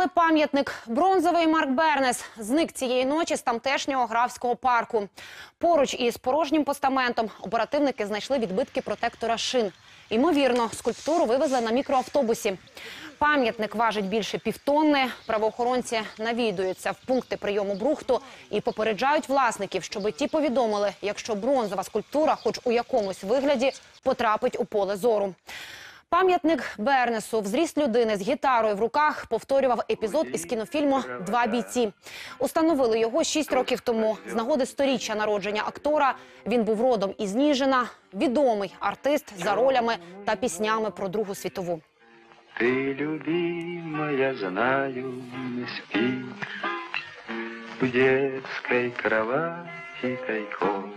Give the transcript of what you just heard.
Підірвали пам'ятник бронзовий Марк Бернес. Зник цієї ночі з тамтешнього графського парку. Поруч із порожнім постаментом оперативники знайшли відбитки протектора шин. Ймовірно, скульптуру вивезли на мікроавтобусі. Пам'ятник важить більше півтонни. Правоохоронці навідуються в пункти прийому брухту і попереджають власників, щоб ті повідомили, якщо бронзова скульптура, хоч у якомусь вигляді, потрапить у поле зору. Пам'ятник Бернесу в зріст людини з гітарою в руках повторював епізод із кінофільму Два бійці. Установили його шість років тому. З нагоди сторіччя народження актора він був родом із Ніжина, відомий артист за ролями та піснями про Другу світову. Ты, любимая, знаю, не спишь В детской кровати тайком